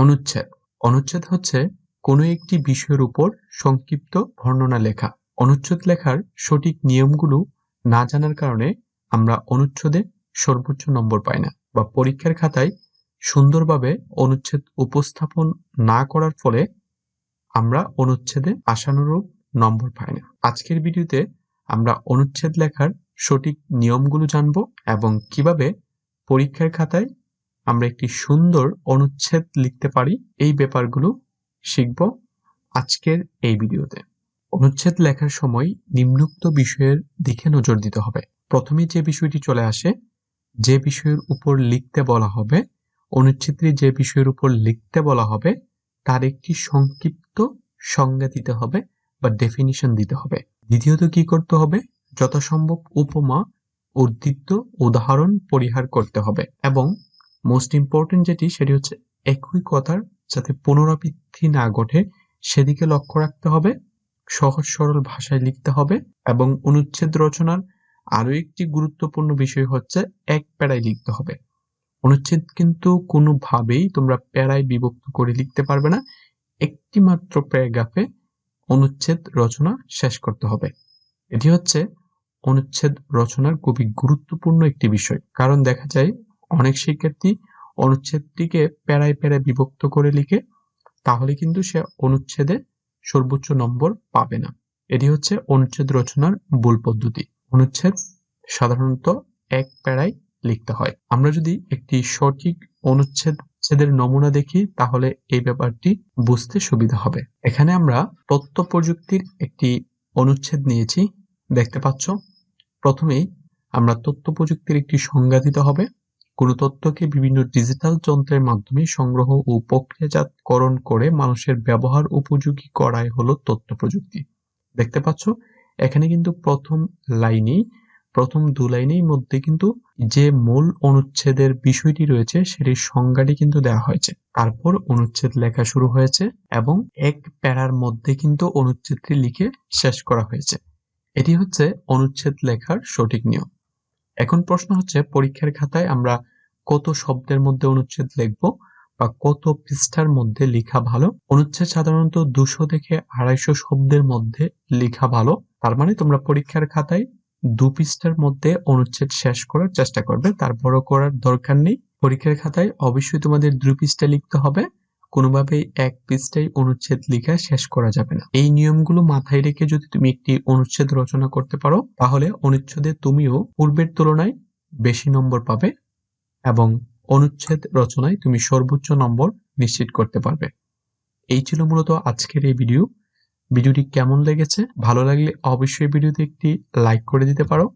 অনুচ্ছেদ। অনুচ্ছেদ হচ্ছে কোনো একটি বিষয়ের উপর সংক্ষিপ্ত বর্ণনা লেখা। অনুচ্ছেদ লেখার সঠিক নিয়মগুলো না জানার কারণে আমরা অনুচ্ছেদে সর্বোচ্চ নম্বর পাই না বা পরীক্ষার খাতায় সুন্দরভাবে অনুচ্ছেদ উপস্থাপন না করার ফলে আমরা অনুচ্ছেদে আশানুরূপ নম্বর পাই না। আজকের ভিডিওতে আমরা অনুচ্ছেদ লেখার সঠিক নিয়মগুলো জানব এবং কীভাবে পরীক্ষার খাতায় আমরা একটি সুন্দর অনুচ্ছেদ লিখতে পারি। এই ব্যাপারগুলো শিখব আজকের এই ভিডিওতে। অনুচ্ছেদ লেখার সময় নিম্নোক্ত বিষয়ের দিকে নজর দিতে হবে। প্রথমে যে বিষয়টি চলে আসে, যে বিষয়ের উপর লিখতে বলা হবে, অনুচ্ছেদটি যে বিষয়ের উপর লিখতে বলা হবে, তার একটি সংক্ষিপ্ত সংজ্ঞা দিতে হবে বা ডেফিনিশন দিতে হবে। দ্বিতীয়ত কি করতে হবে? যথাসম্ভব উপমা উদ্ধৃত্ত উদাহরণ পরিহার করতে হবে এবং মোস্ট ইম্পর্টেন্ট যেটি, সেটি হচ্ছে একই কথার যাতে পুনরাবৃত্তি না ঘটে, সেদিকে লক্ষ্য রাখতে হবে, সহজ সরল ভাষায় লিখতে হবে এবং অনুচ্ছেদ রচনার আরও একটি গুরুত্বপূর্ণ বিষয় হচ্ছে এক প্যারায় লিখতে হবে। অনুচ্ছেদ কিন্তু কোনোভাবেই তোমরা প্যারায় বিভক্ত করে লিখতে পারবে না, একটি মাত্র প্যারাগ্রাফে অনুচ্ছেদ রচনা শেষ করতে হবে। এটি হচ্ছে অনুচ্ছেদ রচনার খুবই গুরুত্বপূর্ণ একটি বিষয়। কারণ দেখা যায় অনেক শিক্ষার্থী অনুচ্ছেদটিকে প্যারায় প্যারায় বিভক্ত করে লিখে, তাহলে কিন্তু সে অনুচ্ছেদে সর্বোচ্চ নম্বর পাবে না। এটি হচ্ছে অনুচ্ছেদ রচনার ভুল পদ্ধতি। অনুচ্ছেদ সাধারণত এক প্যারায় লিখতে হয়। আমরা যদি একটি সঠিক অনুচ্ছেদ ছেদের নমুনা দেখি, তাহলে এই ব্যাপারটি বুঝতে সুবিধা হবে। এখানে আমরা তথ্য প্রযুক্তির একটি অনুচ্ছেদ নিয়েছি। দেখতে পাচ্ছ, প্রথমেই আমরা তথ্য প্রযুক্তির একটি সংজ্ঞা দিতে হবে। কোনো তথ্যকে বিভিন্ন ডিজিটাল যন্ত্রের মাধ্যমে সংগ্রহ ও প্রক্রিয়াজাতকরণ করে মানুষের ব্যবহার উপযোগী করাই হলো তথ্য প্রযুক্তি। দেখতে পাচ্ছ? এখানে কিন্তু প্রথম লাইনেই, প্রথম দু লাইনের মধ্যে কিন্তু যে মূল অনুচ্ছেদের বিষয়টি রয়েছে সেটির সংজ্ঞাটি কিন্তু দেওয়া হয়েছে। তারপর অনুচ্ছেদ লেখা শুরু হয়েছে এবং এক প্যারার মধ্যে কিন্তু অনুচ্ছেদটি লিখে শেষ করা হয়েছে। এটি হচ্ছে অনুচ্ছেদ লেখার সঠিক নিয়ম। এখন প্রশ্ন হচ্ছে, পরীক্ষার খাতায় আমরা কত শব্দের মধ্যে অনুচ্ছেদ লিখব বা কত পৃষ্ঠার মধ্যে লেখা ভালো? অনুচ্ছেদ সাধারণত দুশো থেকে আড়াইশো শব্দের মধ্যে লেখা ভালো। তার মানে তোমরা পরীক্ষার খাতায় দু পৃষ্ঠার মধ্যে অনুচ্ছেদ শেষ করার চেষ্টা করবে তার বড় করার দরকার নেই। পরীক্ষার খাতায় অবশ্যই তোমাদের দুই পৃষ্ঠা লিখতে হবে। কোনোভাবেই এক পৃষ্ঠায় অনুচ্ছেদ লেখা শেষ করা যাবে না। এই নিয়মগুলো মাথায় রেখে যদি তুমি একটি অনুচ্ছেদ রচনা করতে পারো, তাহলে অনুচ্ছেদে তুমিও পূর্বের তুলনায় বেশি নম্বর পাবে এবং অনুচ্ছেদ রচনায় তুমি সর্বোচ্চ নম্বর নিশ্চিত করতে পারবে। এই ছিল মূলত আজকের এই ভিডিও। ভিডিওটি কেমন লেগেছে? ভালো লাগলে অবশ্যই ভিডিওতে একটি লাইক করে দিতে পারো।